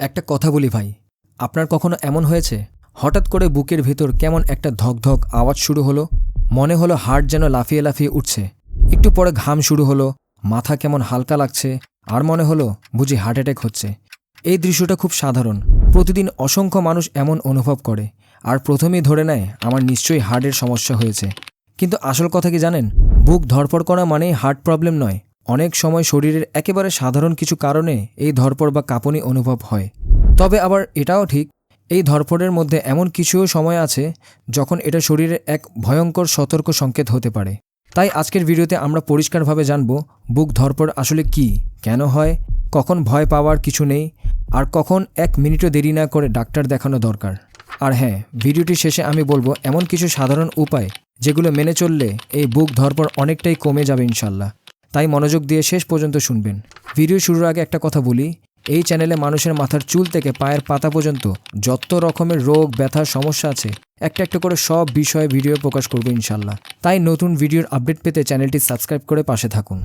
একটা কথা বলি ভাই, আপনার কখনো এমন হয়েছে? হঠাৎ করে বুকের ভেতর কেমন একটা ধকধক আওয়াজ শুরু হলো, মনে হলো হার্ট যেন লাফিয়ে লাফিয়ে উঠছে। একটু পরে ঘাম শুরু হলো, মাথা কেমন হালকা লাগছে, আর মনে হলো বুঝি হার্ট অ্যাটাক হচ্ছে। এই দৃশ্যটা খুব সাধারণ। প্রতিদিন অসংখ্য মানুষ এমন অনুভব করে, আর প্রথমেই ধরে নেয় আমার নিশ্চয়ই হার্টের সমস্যা হয়েছে। কিন্তু আসল কথা কি জানেন? বুক ধরপড় করা মানেই হার্ট প্রবলেম নয় অনেক সময় শরীরের একেবারে সাধারণ কিছু কারণে এই ধরপড় বা কাঁপুনি অনুভব হয়। তবে আবার এটাও ঠিক, এই ধরপড়ের মধ্যে এমন কিছুও সময় আছে যখন এটা শরীরের এক ভয়ঙ্কর সতর্ক সংকেত হতে পারে। তাই আজকের ভিডিওতে আমরা পরিষ্কারভাবে জানব বুক ধরপড় আসলে কি, কেন হয়, কখন ভয় পাওয়ার কিছু নেই, আর কখন এক মিনিটও দেরি না করে ডাক্তার দেখানো দরকার। আর হ্যাঁ ভিডিওটির শেষে আমি বলব এমন কিছু সাধারণ উপায় যেগুলো মেনে চললে এই বুক ধরপড় অনেকটাই কমে যাবে ইনশাল্লাহ। তাই মনোযোগ দিয়ে শেষ পর্যন্ত শুনবেন। ভিডিও শুরুর আগে একটা কথা বলি, এই চ্যানেলে মানুষের মাথার চুল থেকে পায়ের পাতা পর্যন্ত যত রকমের রোগ, ব্যথার সমস্যা আছে, একটা একটা করে সব বিষয়ে ভিডিও প্রকাশ করব ইনশাল্লাহ তাই নতুন ভিডিওর আপডেট পেতে চ্যানেলটি সাবস্ক্রাইব করে পাশে থাকুন।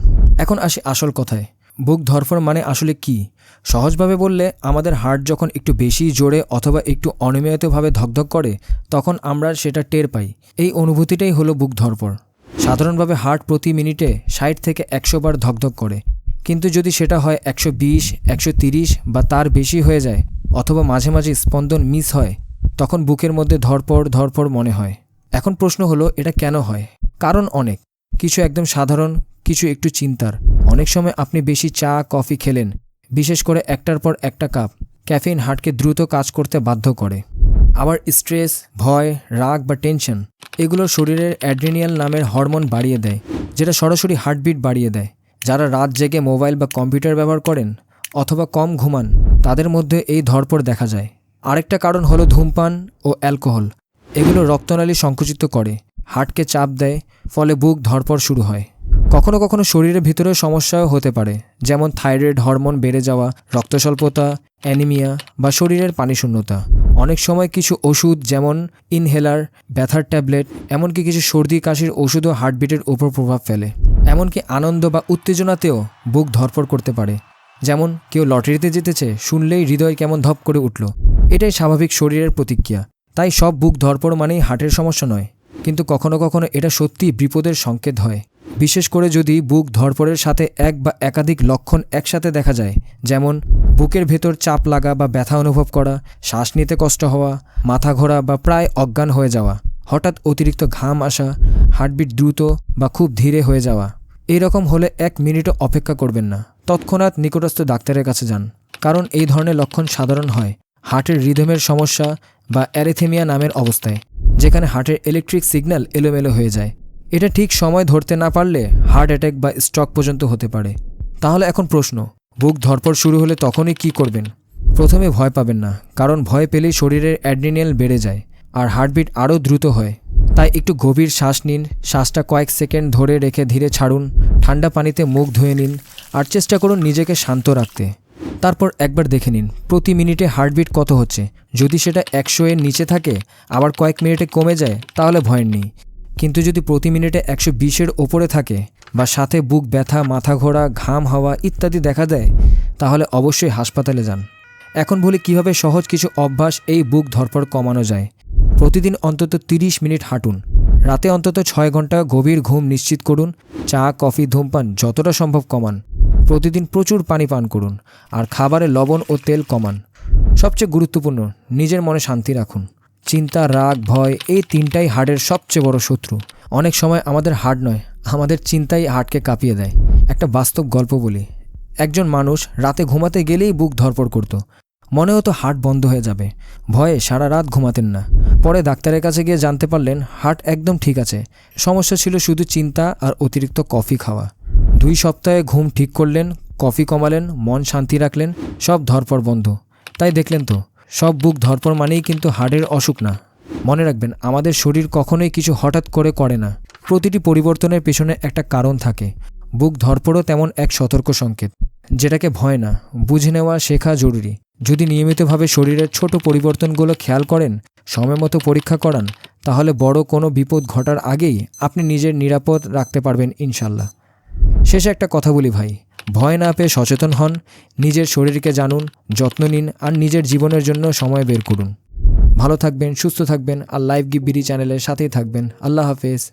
এখন আসি আসল কথায়। বুক ধরফর মানে আসলে কি? সহজভাবে বললে, আমাদের হার্ট যখন একটু বেশি জোরে অথবা একটু অনিয়মিতভাবে ধকধক করে, তখন আমরা সেটা টের পাই। এই অনুভূতিটাই হলো বুক ধরপর সাধারণভাবে হার্ট প্রতি মিনিটে ষাট থেকে একশো বার ধকধক করে। কিন্তু যদি সেটা হয় একশো বিশ, একশো তিরিশ বা তার বেশি হয়ে যায় অথবা মাঝে মাঝে স্পন্দন মিস হয়, তখন বুকের মধ্যে ধরপড় ধরপড় মনে হয়। এখন প্রশ্ন হলো, এটা কেন হয়? কারণ অনেক। কিছু একদম সাধারণ, কিছু একটু চিন্তার। অনেক সময় আপনি বেশি চা, কফি খেলেন, বিশেষ করে একটার পর একটা কাপ। ক্যাফিন হার্টকে দ্রুত কাজ করতে বাধ্য করে। আবার স্ট্রেস, ভয়, রাগ বা টেনশন এগুলো শরীরের অ্যাড্রিনিয়াল নামের হরমোন বাড়িয়ে দেয়, যেটা সরাসরি হার্টবিট বাড়িয়ে দেয়। যারা রাত জেগে মোবাইল বা কম্পিউটার ব্যবহার করেন অথবা কম ঘুমান, তাদের মধ্যে এই ধরপড় দেখা যায়। আরেকটা কারণ হলো ধূমপান ও অ্যালকোহল। এগুলো রক্তনালী সংকুচিত করে, হার্টকে চাপ দেয়, ফলে বুক ধরপড় শুরু হয়। কখনো কখনো শরীরের ভিতরেও সমস্যাও হতে পারে, যেমন থাইরয়েড হরমোন বেড়ে যাওয়া, রক্তস্বল্পতা, অ্যানিমিয়া বা শরীরের পানিশূন্যতা। অনেক সময় কিছু ওষুধ যেমন ইনহেলার ব্যথার ট্যাবলেট, এমনকি কিছু সর্দি, কাশির ওষুধও হার্টবিটের উপর প্রভাব ফেলে। এমনকি আনন্দ বা উত্তেজনাতেও বুক ধরপড় করতে পারে। যেমন, কেউ লটারিতে জিতেছে, শুনলেই হৃদয় কেমন ধপ করে উঠল। এটাই স্বাভাবিক শরীরের প্রতিক্রিয়া। তাই সব বুক ধরপড় মানেই হার্টের সমস্যা নয়। কিন্তু কখনো কখনো এটা সত্যি বিপদের সংকেত হয়। বিশেষ করে যদি বুক ধরপড়ের সাথে এক বা একাধিক লক্ষণ একসাথে দেখা যায়, যেমন বুকের ভেতর চাপ লাগা বা ব্যথা অনুভব করা, শ্বাস নিতে কষ্ট হওয়া, মাথা ঘোরা বা প্রায় অজ্ঞান হয়ে যাওয়া, হঠাৎ অতিরিক্ত ঘাম আসা, হার্টবিট দ্রুত বা খুব ধীরে হয়ে যাওয়া এই রকম হলে এক মিনিটও অপেক্ষা করবেন না। তৎক্ষণাৎ নিকটস্থ ডাক্তারের কাছে যান, কারণ এই ধরনের লক্ষণ সাধারণ হয় হার্টের রিদমের সমস্যা বা অ্যারেথেমিয়া নামের অবস্থায়, যেখানে হার্টের ইলেকট্রিক সিগন্যাল এলোমেলো হয়ে যায়। এটা ঠিক সময় ধরতে না পারলে হার্ট অ্যাটাক বা স্ট্রোক পর্যন্ত হতে পারে। তাহলে এখন প্রশ্ন, বুক ধরপড় শুরু হলে তখনই কি করবেন? প্রথমে ভয় পাবেন না, কারণ ভয় পেলেই শরীরের অ্যাড্রিনাল বেড়ে যায় আর হার্টবিট আরও দ্রুত হয়। তাই একটু গভীর শ্বাস নিন, শ্বাসটা কয়েক সেকেন্ড ধরে রেখে ধীরে ছাড়ুন, ঠান্ডা পানিতে মুখ ধুয়ে নিন আর চেষ্টা করুন নিজেকে শান্ত রাখতে। তারপর একবার দেখে নিন, প্রতি মিনিটে হার্টবিট কত হচ্ছে? যদি সেটা একশো এর নিচে থাকে, আবার কয়েক মিনিটে কমে যায়, তাহলে ভয়ের নেই। কিন্তু যদি প্রতি মিনিটে একশো বিশের ওপরে থাকে বা সাথে বুক ব্যথা, মাথা ঘোরা, ঘাম, হওয়া ইত্যাদি দেখা দেয়, তাহলে অবশ্যই হাসপাতালে যান। এখন বলি কীভাবে সহজ কিছু অভ্যাস এই বুক ধরপড় কমানো যায়? প্রতিদিন অন্তত 30 মিনিট হাঁটুন। রাতে অন্তত ছয় ঘণ্টা গভীর ঘুম নিশ্চিত করুন। চা, কফি, ধূমপান যতটা সম্ভব কমান। প্রতিদিন প্রচুর পানি পান করুন আর খাবারে লবণ ও তেল কমান। সবচেয়ে গুরুত্বপূর্ণ, নিজের মনে শান্তি রাখুন। চিন্তা, রাগ, ভয়, এই তিনটাই হার্টের সবচেয়ে বড় শত্রু। অনেক সময় আমাদের হার্ট নয়, আমাদের চিন্তাই হার্টকে কাঁপিয়ে দেয়। একটা বাস্তব গল্প বলি। একজন মানুষ রাতে ঘুমাতে গেলেই বুক ধরপড় করত। মনে হতো হার্ট বন্ধ হয়ে যাবে। ভয়ে সারা রাত ঘুমাতেন না। পরে ডাক্তারের কাছে গিয়ে জানতে পারলেন হার্ট একদম ঠিক আছে। সমস্যা ছিল শুধু চিন্তা আর অতিরিক্ত কফি খাওয়া। দুই সপ্তাহে ঘুম ঠিক করলেন, কফি কমালেন, মন শান্তি রাখলেন, সব ধরপড় বন্ধ। তাই দেখলেন তো সব বুক ধরপড় মানেই কিন্তু হার্টের অসুখ না। মনে রাখবেন, আমাদের শরীর কখনোই কিছু হঠাৎ করে করে না। প্রতিটি পরিবর্তনের পেছনে একটা কারণ থাকে। বুক ধরপড়ও তেমন এক সতর্ক সংকেত। যেটাকে ভয় না, বুঝে নেওয়া শেখা জরুরি। যদি নিয়মিতভাবে শরীরের ছোট পরিবর্তনগুলো খেয়াল করেন, সময় মতো পরীক্ষা করান, তাহলে বড় কোনো বিপদ ঘটার আগেই আপনি নিজের নিরাপদ রাখতে পারবেন ইনশাল্লাহ। শেষে একটা কথা বলি ভাই। ভয় না পেয়ে সচেতন হন, নিজের শরীরকে জানুন, যত্ন নিন আর নিজের জীবনের জন্য সময় বের করুন। ভালো থাকবেন, সুস্থ থাকবেন আর লাইভ গিভ বিডি চ্যানেলের সাথেই থাকবেন। আল্লাহ হাফেজ।